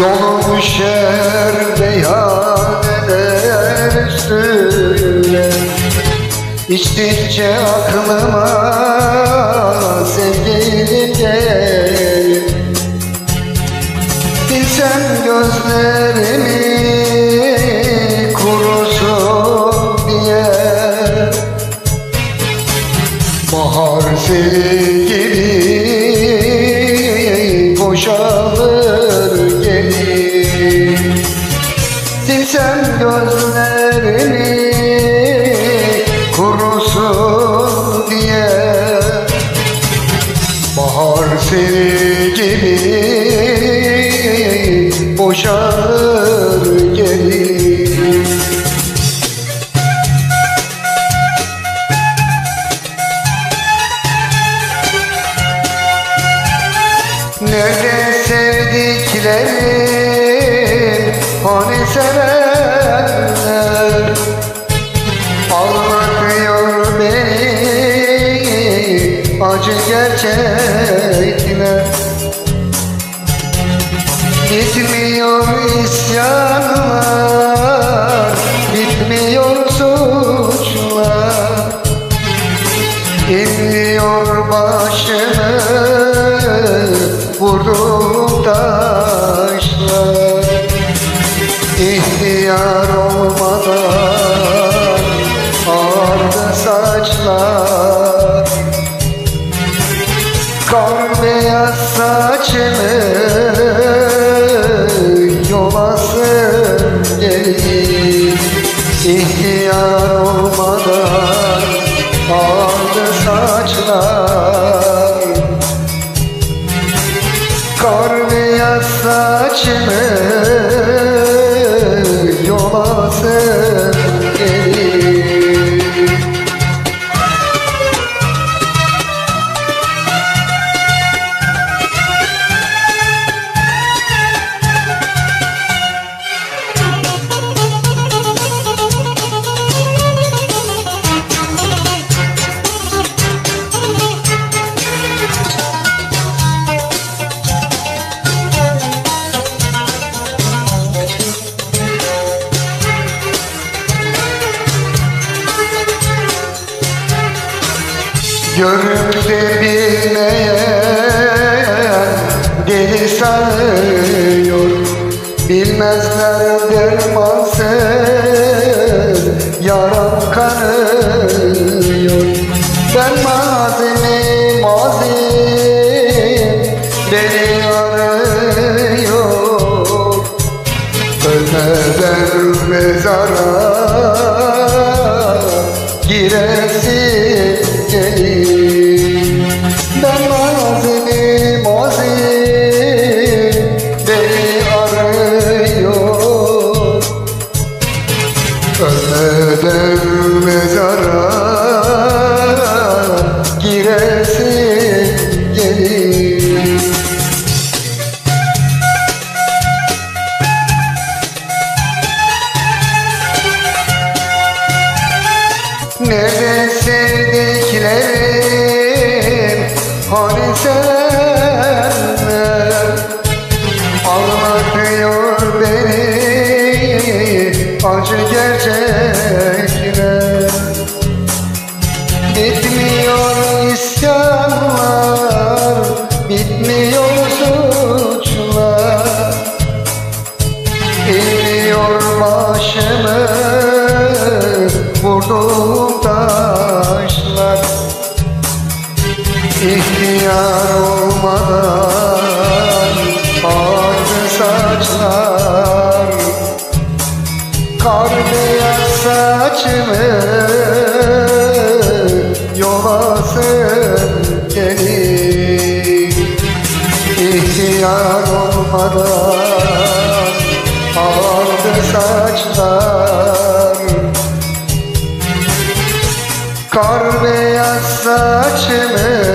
Yolum düşer meyhaneler üstüne İçtikçe aklıma sevgilim gelir Bilsem gözlerimi kurusun diye. Bahar seni Gibi boşalır gelir Nerede sevdiklerim Hani sevenler Acı gerçekler Bitmiyor isyanlar Bitmiyor suçlar. İnliyor başımı Kar beyaz Görüp de bilmeyen deli sanıyor Bilmezler dermansız yaram kanıyor. Ben mazimi mazim beni arıyor. Ölmeden mezara giresin gelir Nerede sevdiklerim Hani senler Acı gerçekler Bitmiyor isyanlar Bitmiyor suçlar. İniyor başımı Vurdum taşlar. İhtiyar olmadan Ağardı saçlar Kar beyaz saçımı yola sevdelim İhtiyar olmadan ağardı saçlar. Kar saçımı